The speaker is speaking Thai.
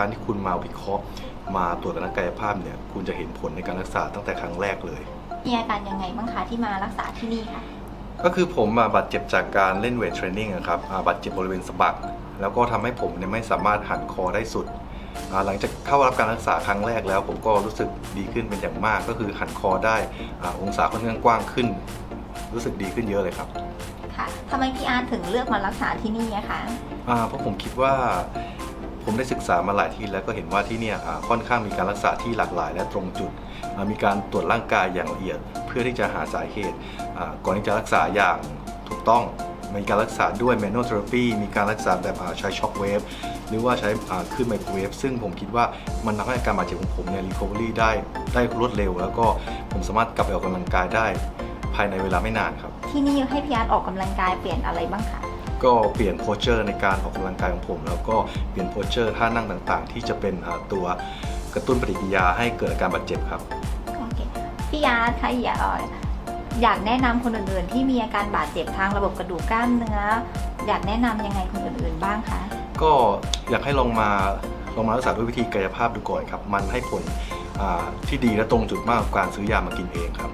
การที่คุณมาวิเคราะห์ มาตรวจนักกายภาพเนี่ยคุณจะเห็นผลในการรักษาตั้งแต่ครั้งแรกเลย มีอาการยังไงบ้างคะที่มารักษาที่นี่ค่ะ ก็คือผมมาบาดเจ็บจากการเล่นเวทเทรนนิ่งอะครับอ่าบาดเจ็บบริเวณสะบักแล้วก็ทำให้ผมเนี่ยไม่สามารถหันคอได้สุดอ่าหลังจากเข้ารับการรักษาครั้งแรกแล้ว ผมก็รู้สึกดีขึ้นเป็นอย่างมาก ก็คือหันคอได้อาองศาค่อนข้างกว้างขึ้น รู้สึกดีขึ้นเยอะเลยครับ ค่ะทำไมพี่อาร์ตถึงเลือกมารักษาที่นี่อะคะ อ่าเพราะผมคิดว่า ผมได้ศึกษามาหลายที่แล้วก็เห็นว่าที่เนี่ยค่อนข้างมีการรักษาที่หลากหลาย และตรงจุด มีการตรวจร่างกายอย่างละเอียด เพื่อที่จะหาสาเหตุ ก่อนที่จะรักษาอย่างถูกต้องมีการรักษาด้วย manual therapy มีการรักษาแบบใช้ช็อคเวฟหรือว่าใช้อ่าคลื่นไมโครเวฟซึ่งผมคิดว่ามันทำให้การบาดเจ็บของผมเนี่ย recovery ได้ได้รวดเร็ว แล้วก็ผมสามารถกลับไปออกกำลังกายได้ ภายในเวลาไม่นานครับ ที่นี่ให้พี่อาร์ตออกกำลังกายเปลี่ยนอะไรบ้างคะ ก็เปลี่ยนโพสเจอร์ในการออกกำลังกายของผม แล้วก็เปลี่ยนโพสเจอร์ท่านั่งต่างๆ ที่จะเป็นอ่าตัวกระตุ้นปฏิกิริยาให้เกิดอาการบาดเจ็บครับโอเคพี่อาร์ตคะอยากเอ่ออยากแนะนำคนอื่นๆ ที่มีอาการบาดเจ็บทางระบบกระดูกกล้ามเนื้อ อยากแนะนำยังไงคนอื่นๆบ้างคะก็อยากให้ลองมาลองมารักษาด้วยวิธีกายภาพดูก่อนครับ มันให้ผลอ่าที่ดีและตรงจุดมากกว่าการซื้อยามากินเองครับ